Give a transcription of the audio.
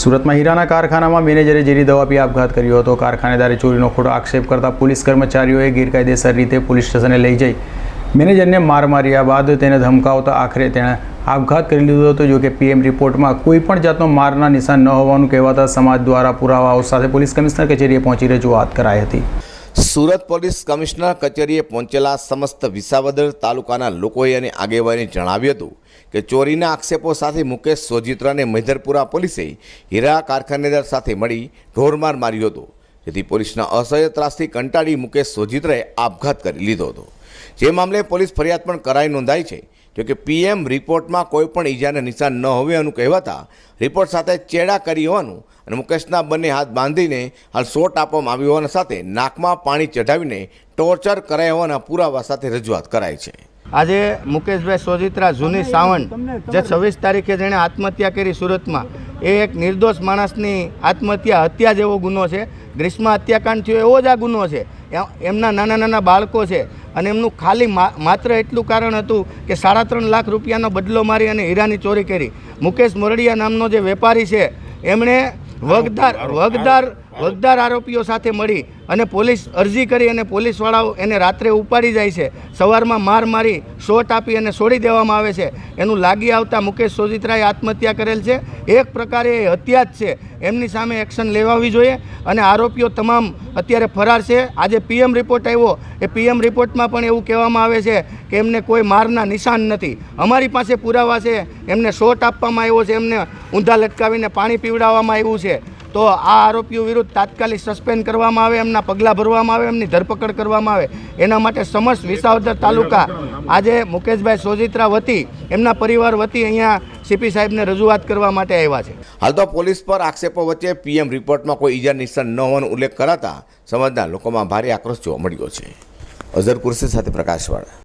સુરતમાં હીરાના કારખાનામાં મેનેજરે ઝેરી દવા પી આપઘાત કર્યો હતો. કારખાનેદારે ચોરીનો ખોટો આક્ષેપ કરતા પોલીસ કર્મચારીઓએ ગેરકાયદેસર રીતે પોલીસ સ્ટેશને લઈ જઈ. મેનેજરને માર માર્યા બાદ તેને ધમકાવતા આખરે તેણે આપઘાત કરી લીધો હતો. જોકે પીએમ રિપોર્ટમાં કોઈ પણ જાતનો મારના નિશાન ન હોવાનું કહેવાતા સમાજ દ્વારા પુરાવાઓ સાથે પોલીસ કમિશનર કચેરીએ પહોંચી રજૂઆત કરાઈ હતી. સુરત પોલીસ કમિશનર કચેરીએ પહોંચેલા સમસ્ત વિસાવદર તાલુકાના લોકોએ અને આગેવાને જણાવ્યું હતું કે ચોરીના આક્ષેપો સાથે મુકેશ સોજિત્રા અને મહિધરપુરા પોલીસે હીરા કારખાનેદાર સાથે મળી ઢોરમાર માર્યો હતો. જેથી પોલીસના અસહ્ય ત્રાસથી કંટાળી મુકેશ સોજિત્રાએ આપઘાત કરી લીધો હતો. જે મામલે પોલીસ ફરિયાદ પણ કરાઈ નોંધાઈ છે જોકે પીએમ રિપોર્ટમાં કોઈ પણ ઈજાને નિશાન ન હોવાનું કહેવાતા રિપોર્ટ સાથે ચેડા કરી હોવાનું અને મુકેશના બંને હાથ બાંધીને હાલ શોટ આપવામાં આવ્યો હોવાના સાથે નાકમાં પાણી ચઢાવીને ટોર્ચર કરાયા હોવાના પુરાવા સાથે રજૂઆત કરાઈ છે. આજે મુકેશભાઈ સોજિત્રા જૂની સાવંત જે છવ્વીસ તારીખે જેણે આત્મહત્યા કરી સુરતમાં એ એક નિર્દોષ માણસની આત્મહત્યા હત્યા જેવો ગુનો છે. ગ્રીષ્મ હત્યાકાંડ થયો એવો જ આ ગુનો છે. એમના નાના નાના બાળકો છે. અને એમનું ખાલી મા- માત્ર એટલું કારણ હતું કે સાડા ત્રણ લાખ રૂપિયાનો બદલો મારી અને હીરાની ચોરી કરી. મુકેશ મોરડિયા નામનો જે વેપારી છે એમણે વગદાર વગદાર વગદાર આરોપીઓ સાથે મળી અને પોલીસ અરજી કરી અને પોલીસવાળાઓ એને રાત્રે ઉપાડી જાય છે. સવારમાં માર મારી, શોટ આપી અને છોડી દેવામાં આવે છે. એનું લાગી આવતા મુકેશ સોજિત્રાએ આત્મહત્યા કરેલ છે. એક પ્રકારે એ હત્યા જ છે. એમની સામે એક્શન લેવાવી જોઈએ અને આરોપીઓ તમામ અત્યારે ફરાર છે. આજે પીએમ રિપોર્ટ આવ્યો. એ પીએમ રિપોર્ટમાં પણ એવું કહેવામાં આવે છે કે એમને કોઈ મારના નિશાન નથી. અમારી પાસે પુરાવા છે. એમને શોટ આપવામાં આવ્યો છે. એમને ઊંધા લટકાવીને પાણી પીવડાવવામાં આવ્યું છે. તો આ આરોપીઓ વિરુદ્ધ તાત્કાલિક સસ્પેન્ડ કરવામાં આવે, એમના પગલાં ભરવામાં આવે, એમની ધરપકડ કરવામાં આવે. એના માટે સમસ્ત વિસાવદર તાલુકા આજે મુકેશભાઈ સોજિત્રા વતી, એમના પરિવાર વતી અહીંયા સીપી સાહેબને રજૂઆત કરવા માટે આવ્યા છે. હાલ તો પોલીસ પર આક્ષેપો વચ્ચે પીએમ રિપોર્ટમાં કોઈ ઈજા નિશાન ન હોવાનો ઉલ્લેખ કરાતા સમાજના લોકોમાં ભારે આક્રોશ જોવા મળ્યો છે. અઝર કુર્સી સાથે પ્રકાશવાળા.